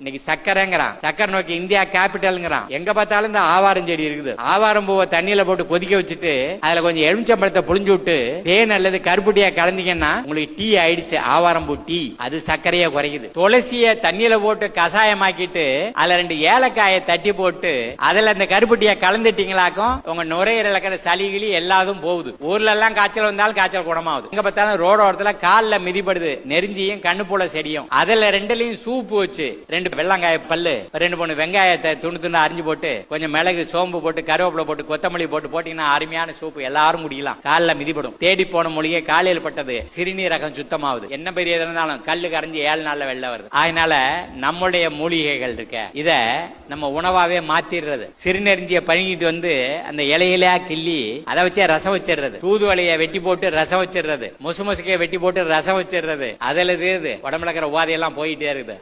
இன்னைக்கு சக்கரைங்கிறான். சக்கரை நோக்கி இந்தியா கேபிட்டல்ங்கிறான் எங்க பார்த்தாலும் இந்த ஆவாரம் செடி இருக்குது. ஆவாரம் பூவை தண்ணியில போட்டு கொதிக்க வச்சுட்டு அதுல கொஞ்சம் எலுமிச்சம்பழத்தை புழிஞ்சு விட்டு தேன் அல்லது கருப்புட்டியா கலந்தீங்கன்னா உங்களுக்கு டீ ஆயிடுச்சு. ஆவாரம் பூ டீ. அது சர்க்கரையை குறைக்குது. துளசிய தண்ணியில போட்டு கஷாயமாக்கிட்டு அதுல ரெண்டு ஏலக்காயை தட்டி போட்டு அதுல அந்த கருப்புட்டியா கலந்துட்டீங்களாக்கும் உங்க நுரையீரல இருக்கிற சளி கிளி எல்லாதும் போகுது. ஊர்ல எல்லாம் காய்ச்சல் வந்தாலும் காய்ச்சல் குணமாகுது. எங்க பார்த்தாலும் ரோட ஓரத்துல கால்ல மிதிப்படுது. நெருஞ்சியும் கண்ணு போல செடியும். அதுல ரெண்டுலயும் சூப்பு வச்சு ரெண்டு வெள்ளங்காய பல்லு ரெண்டு மூணு வெங்காயத்தை துணி துண்டு அரிஞ்சு போட்டு கொஞ்சம் மிளகு சோம்பு போட்டு கருவேப்பிலை போட்டு கொத்தமல்லி போட்டு போட்டீங்கன்னா அருமையான சூப்பு. எல்லாரும் குடிக்கலாம். காலில் மிதிப்படும் தேடி போன மொழியே காலையில் பட்டது. சிறுநீரகம் சுத்தமாகுது. என்ன பெரிய இருந்தாலும் கல்லு கரைஞ்சு ஏழு நாள்ல வெளில வருது. அதனால நம்முடைய மூலிகைகள் இருக்க இத நம்ம உணவாவே மாத்திடுறது சிறுநெறிஞ்சிய பழகிட்டு வந்து அந்த இலையிலா கிள்ளி அதை வச்சே ரசம் வச்சிடுறது தூதுவலையை வெட்டி போட்டு ரசம் வச்சிடுறது முசு முசுக்கைய வெட்டி போட்டு ரசம் வச்சிடுறது அதுல இது உடம்புல இருக்கிற உபாதையெல்லாம் போயிட்டே இருக்குது.